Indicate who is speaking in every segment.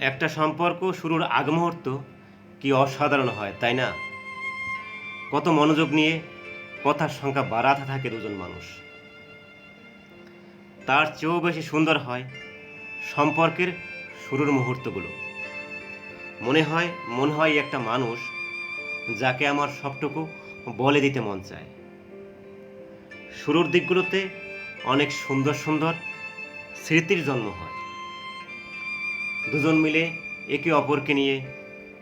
Speaker 1: একটা সম্পর্ক শুরুর আগ মুহূর্ত কি অসাধারণ হয়, তাই না? কত মনোযোগ নিয়ে কথার সংখ্যা বাড়াতে থাকে দুজন মানুষ। তার চেয়েও বেশি সুন্দর হয় সম্পর্কের শুরুর মুহূর্তগুলো। মনে হয় মনে হয় একটা মানুষ যাকে আমার সবটুকু বলে দিতে মন চায়। শুরুর দিকগুলোতে অনেক সুন্দর সুন্দর স্মৃতির জন্ম হয়। দুজন মিলে একে অপরকে নিয়ে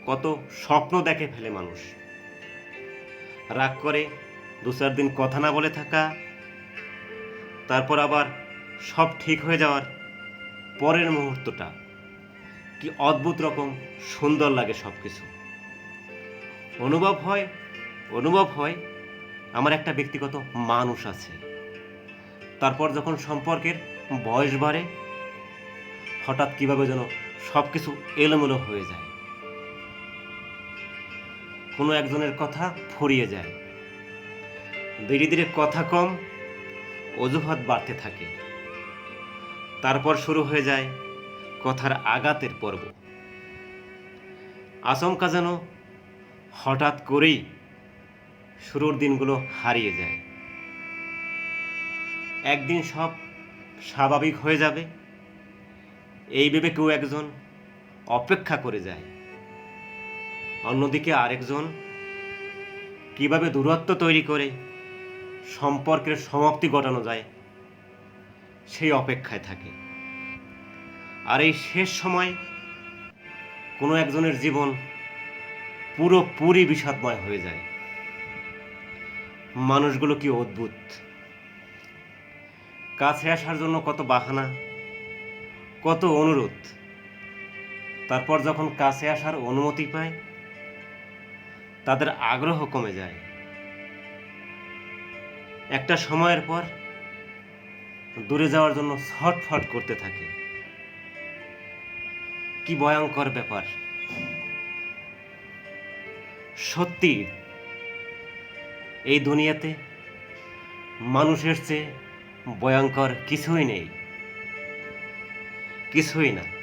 Speaker 1: কত স্বপ্ন দেখে ফেলে মানুষ। রাগ করে দু চার দিন কথা না বলে থাকা, তারপর আবার সব ঠিক হয়ে যাওয়ার পরের মুহূর্তটা। কি অদ্ভুত রকম সুন্দর লাগে সব কিছু অনুভব হয় অনুভব হয়, আমার একটা ব্যক্তিগত মানুষ আছে। তারপর যখন সম্পর্কের বয়স বাড়ে, হঠাৎ কীভাবে যেন সব কিছু এলোমেলো হয়ে যায়। কোনো একজনের কথা ফুরিয়ে যায়। ধীরে ধীরে কথা কম, অজুহাত বাড়তে থাকে। তারপর শুরু হয়ে যায় কথার আঘাতের পর্ব। আচমকা যেন হঠাৎ করেই শুরুর দিনগুলো হারিয়ে যায়। একদিন সব স্বাভাবিক হয়ে যাবে। এই ভেবে কেউ একজন অপেক্ষা করে যায়। অন্যদিকে আরেকজন কীভাবে দূরত্ব তৈরি করে সম্পর্কের সমাপ্তি ঘটানো যায়, সেই অপেক্ষায় থাকে। আর এই শেষ সময় কোনো একজনের জীবন পুরোপুরি বিষাদময় হয়ে যায়। মানুষগুলো কি অদ্ভুত। কাছে আসার জন্য কত বাহানা কত অনুরোধ? তারপর যখন কাছে আসার অনুমতি পায়, তাদের আগ্রহ কমে যায়। একটা সময়ের পর দূরে যাওয়ার জন্য ছটফট করতে থাকে। কি ভয়ঙ্কর ব্যাপার। সত্যি, এই দুনিয়াতে মানুষের চেয়ে ভয়ঙ্কর কিছুই নেই। কিছুই না।